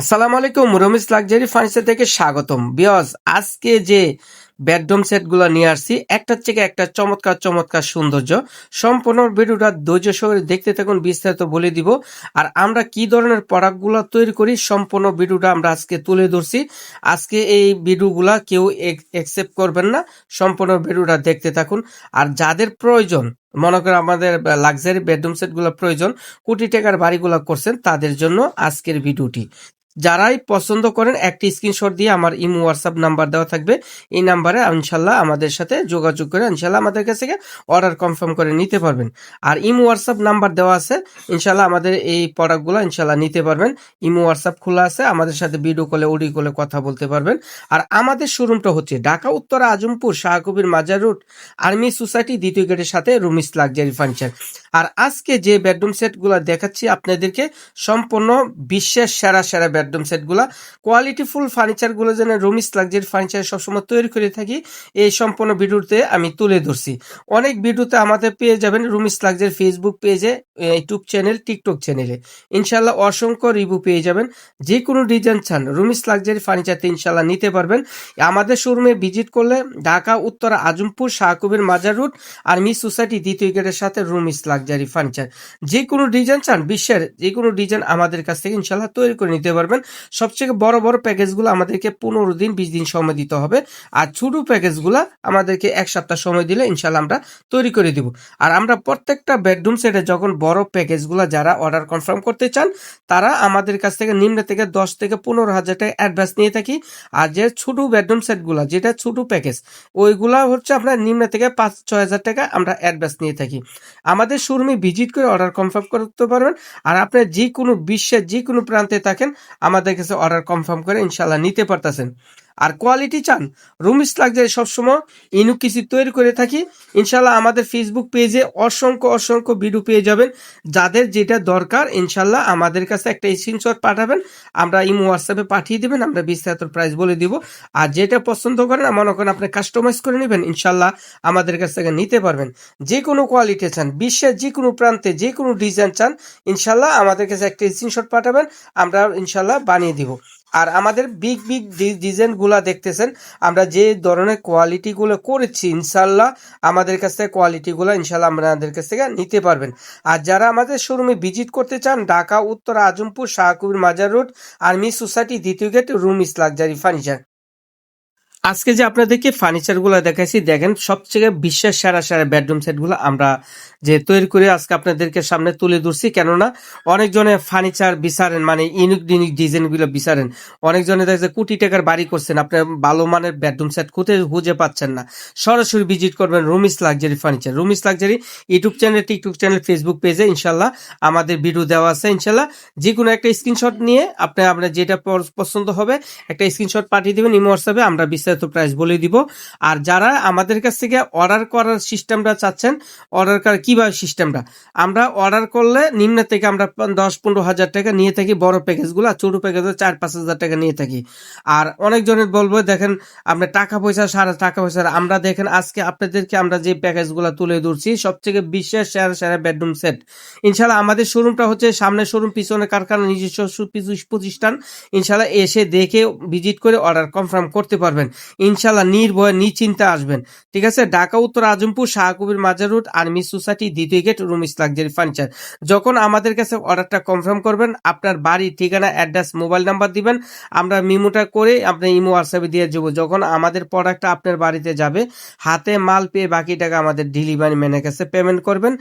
আসসালামু আলাইকুম Ramis luxury furniture থেকে স্বাগতম। বিয়স, আজকে যে বেডরুম সেটগুলো নিয়ে আসছি, একটার থেকে একটা চমৎকার চমৎকার সৌন্দর্য। সম্পূর্ণ ভিডিওটা ধৈর্য সহকারে দেখতে থাকুন, বিস্তারিত বলে দিব। আর আমরা কি ধরনের প্রোডাক্টগুলো তৈরি করি, সম্পূর্ণ ভিডিওটা আমরা আজকে তুলে ধরছি। আজকে এই ভিডিওগুলা কেউ একসেপ্ট করবেন না, সম্পূর্ণ ভিডিওটা দেখতে থাকুন। আর যাদের প্রয়োজন, মনে করেন আমাদের লাক্সারি বেডরুম সেটগুলো প্রয়োজন, কোটি টাকার বাড়িগুলো করছেন, তাদের জন্য আজকের ভিডিওটি। যারাই পছন্দ করেন, একটি স্ক্রিনশট দিয়ে আমার ইমো হোয়াটসঅ্যাপ নাম্বার দেওয়া থাকবে। এই নাম্বারে ইনশাল্লাহ আমাদের সাথে যোগাযোগ করে ইনশাল্লাহ আমাদের কাছ থেকে অর্ডার কনফার্ম করে নিতে পারবেন। আর ইমো হোয়াটসঅ্যাপ নাম্বার দেওয়া আছে, ইনশাল্লাহ আমাদের এই প্রোডাক্টগুলো ইনশাল্লাহ নিতে পারবেন। ইমো হোয়াটসঅ্যাপ খোলা আছে, আমাদের সাথে ভিডিও কলে অডিও কলে কথা বলতে পারবেন। আর আমাদের শোরুমটা হচ্ছে ঢাকা, উত্তরা, আজমপুর, শাহকবির, মাজার রুট আর্মি সোসাইটি, দ্বিতীয় গেটের সাথে রুমিস লাক্সারি ফার্নিচার আর আজকে যে বেডরুম সেটগুলো দেখাচ্ছি আপনাদেরকে, সম্পূর্ণ বিশ্বের সেরা সেরা বেডরুম সেটগুলা কোয়ালিটিফুল ফার্নিচারগুলো যেন রুমিস লাক্সারি ফার্নিচার সবসময় তৈরি করে থাকি, এই সম্পূর্ণ ভিডিওতে আমি তুলে ধরছি। অনেক ভিডিওতে আমাদের পেয়ে যাবেন রুমিস লাক্সারি ফেসবুক পেজে ইউটিউব চ্যানেল টিকটক চ্যানেলে ইনশাল্লাহ অসংখ্য রিভিউ পেয়ে যাবেন। যে কোনো ডিজাইন চান রুমিস লাক্সারি ফার্নিচারতে ইনশাল্লাহ নিতে পারবেন। আমাদের শোরুমে ভিজিট করলে ঢাকা, উত্তর, আজমপুর, শাহকুবের মাজার রুট আর্মি সোসাইটি দ্বিতীয় গেটের সাথে রুমিস লাক্সারি ফার্নিচার যে কোনো ডিজাইন চান, বিশ্বের যে কোনো ডিজাইন আমাদের কাছ থেকে ইনশাল্লাহ তৈরি করে নিতে পারবেন। সবচেয়ে বড় বড় প্যাকেজগুলো আমাদেরকে পনেরো দিন, বিশ দিন সময় দিতে হবে। আর ছোট প্যাকেজগুলো আমাদেরকে এক সপ্তাহ সময় দিলে ইনশাল্লাহ আমরা তৈরি করে দিব। আর আমরা প্রত্যেকটা বেডরুম সেটে যখন বড় প্যাকেজগুলো যারা অর্ডার কনফার্ম করতে চান, তারা আমাদের কাছ থেকে নিম্ন থেকে দশ থেকে পনেরো হাজার টাকা অ্যাডভান্স নিয়ে থাকি। আর যে ছোট বেডরুম সেটগুলো যেটা ছোট প্যাকেজ ওইগুলা হচ্ছে আপনার নিম্ন থেকে পাঁচ ছয় হাজার টাকা আমরা অ্যাডভান্স নিয়ে থাকি। আমাদের শোরুমে ভিজিট করে অর্ডার কনফার্ম করতে পারবেন। আর আপনার যে কোনো বিশ্বের যে কোনো প্রান্তে থাকেন, আমাদের কাছে অর্ডার কনফার্ম করে ইনশাল্লাহ নিতে পারতেছেন। আর কোয়ালিটি চান রুমিস লাক্সারি সবসময় ইনুক কিছু তৈরি করে থাকি। ইনশাল্লাহ আমাদের ফেসবুক পেজে অসংখ্য অসংখ্য ভিডিও পেয়ে যাবেন। যাদের যেটা দরকার, ইনশাল্লাহ আমাদের কাছে একটা স্ক্রিনশট পাঠাবেন। আমরা ইমো হোয়াটসঅ্যাপে পাঠিয়ে দেবেন, আমরা বিস্তারিত প্রাইস বলে দিব। আর যেটা পছন্দ করেন, মনে করেন আপনি কাস্টমাইজ করে নেবেন, ইনশাল্লাহ আমাদের কাছ থেকে নিতে পারবেন। যে কোনো কোয়ালিটি চান, বিশ্বের যে কোনো প্রান্তে যে কোনো ডিজাইন চান, ইনশাল্লাহ আমাদের কাছে একটা স্ক্রিনশট পাঠাবেন, আমরা ইনশাল্লাহ বানিয়ে দিব। আর আমাদের বিগ বিগ ডিজাইনগুলো দেখতেছেন, আমরা যে ধরনের কোয়ালিটিগুলো করেছি, ইনশাল্লাহ আমাদের কাছ থেকে কোয়ালিটিগুলো ইনশাল্লাহ আমাদের কাছ থেকে নিতে পারবেন। আর যারা আমাদের শোরুমে ভিজিট করতে চান, ঢাকা, উত্তর, Azampur, Shahkabir, Mazar road army society দ্বিতীয় গেট, রুম ইসলাক লাক্সারি ফার্নিচার। আজকে যে আপনাদেরকে ফার্নিচারগুলো দেখাইছি, দেখেন, সবচেয়ে বিশ্বের সেরা সেরা বেডরুম সেটগুলো আমরা যে তৈরি করে আজকে আপনাদেরকে সামনে তুলে ধরছি। কেননা, অনেকজনে ফার্নিচার বিচারেন মানে ইউনিক ইউনিক ডিজাইনগুলো বিচারেন। অনেকজনে দেখছে কোটি টাকার বাড়ি করছেন আপনার ভালো মানের বেডরুম সেট কোথায় খুঁজে পাচ্ছেন না। সরাসরি ভিজিট করবেন Rumis luxury furniture Rumis luxury YouTube channel TikTok channel Facebook পেজে ইনশাল্লাহ আমাদের ভিডিও দেওয়া আছে ইনশাল্লাহ যে কোনো একটা স্ক্রিনশট নিয়ে আপনি, আপনার যেটা পছন্দ হবে, একটা স্ক্রিনশট পাঠিয়ে দেবেন, ইমো হোয়াটসঅ্যাপে আমরা বিস্তারিত প্রাইস বলে দিব। আর যারা আমাদের কাছ থেকে অর্ডার করার সিস্টেমটা চাচ্ছেন অর্ডার করার কীভাবে সিস্টেমটা আমরা অর্ডার করলে নিম্ন থেকে আমরা দশ পনেরো হাজার টাকা নিয়ে থাকি, বড় প্যাকেজগুলো ছোট প্যাকেজ চার পাঁচ হাজার টাকা নিয়ে থাকি। আর অনেকজনের বলব, দেখেন আপনার টাকা পয়সা সারা টাকা পয়সা, আমরা দেখেন, আজকে আপনাদেরকে আমরা যে প্যাকেজগুলো তুলে ধরছি, সবথেকে বিশ্বের সেরা সেরা বেডরুম সেট ইনশাল্লাহ আমাদের শোরুমটা হচ্ছে সামনে শোরুম পিছনে কারখানা, নিজস্ব প্রতিষ্ঠান। ইনশাল্লাহ এসে দেখে ভিজিট করে অর্ডার কনফার্ম করতে পারবেন। ইনশাল্লাহ নির্ভয় নিশ্চিন্তে আসবেন। ঠিক আছে? ঢাকা, উত্তর Azampur Shahkabir Mazar road, army society, দ্বিতীয় গেট রুমিস লাক্সারি ফার্নিচার। যখন আমাদের কাছে অর্ডারটা কনফার্ম করবেন, আপনার বাড়ি ঠিকানা, অ্যাড্রেস, মোবাইল নাম্বার দিবেন, আমরা মিমোটা করে আপনার ইমো হোয়াটসঅ্যাপে দিয়ে যাব যখন আমাদের প্রোডাক্টটা আপনার বাড়িতে যাবে, হাতে মাল পেয়ে বাকি টাকা আমাদের ডেলিভারি ম্যানের কাছে পেমেন্ট করবেন।